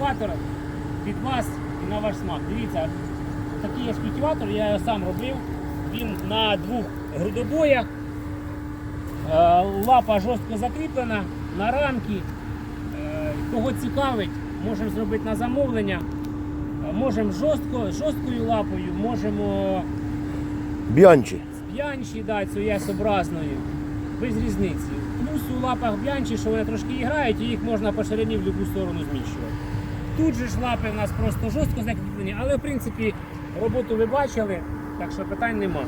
культиватор під вас і на ваш смак. Дивіться, такий є культиватор, я його сам робив. Він на двох грудобоях. Е, Лапа жорстко закріплена на рамки. Е, Кого цікавить, можемо зробити на замовлення. Е, Можемо жорстко, жорсткою лапою, можемо Б'янчі. з б'янчі, да, цією без різниці. Плюс у лапах б'янчі, що вони трошки грають, і їх можна по ширині в будь-яку сторону зміщувати. Тут же ж лапи у нас просто жорстко закріплені, але в принципі роботу ви бачили, так що питань нема.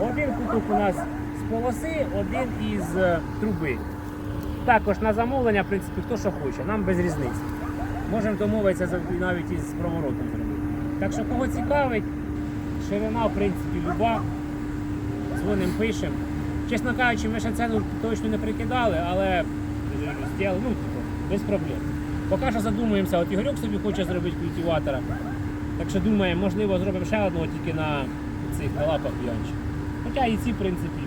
Один куток у нас з полоси, один із е, труби. Також на замовлення, в принципі, хто що хоче, нам без різниці. Можемо домовитися навіть із проворотом зробити. Так що кого цікавить, ширина, в принципі, люба. Дзвоним, пишемо. Чесно кажучи, ми ще ціну точно не прикидали, але ну, типу, без проблем. Поки що задумуємося, от Ігорьок собі хоче зробити культиватора. Так що думаємо, можливо, зробимо ще одного тільки на цих на лапах янчі. Хоча і ці, в принципі,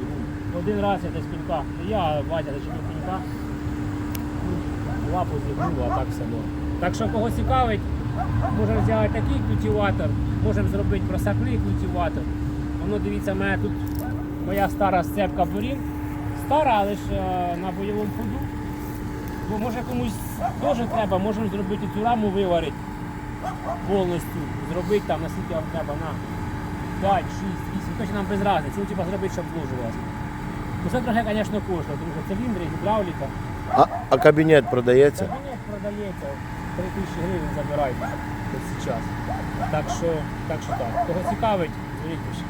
ну, один раз я десь пінка, я Вадя зачинив пінка, ну, лапу зігнув, а так все було. Так що кого цікавить, можемо взяти такий культиватор, можемо зробити просапний культиватор. Воно дивіться, мене тут моя стара сцепка борів. Стара, але ж е, на бойовому ходу. Бо може комусь теж треба, можемо зробити цю раму виварити повністю. Зробити там, наскільки вам треба на 5, 6, 8, точно нам без різниці. Ну, типа зробити, щоб зложувалося. Ну це трохи, звісно, коштує, тому що циліндри, гідравліка. А, а кабінет продається? Кабінет продається, 3 тисячі гривень забирають ось зараз. Так що, так що так. Кого цікавить, дивіться.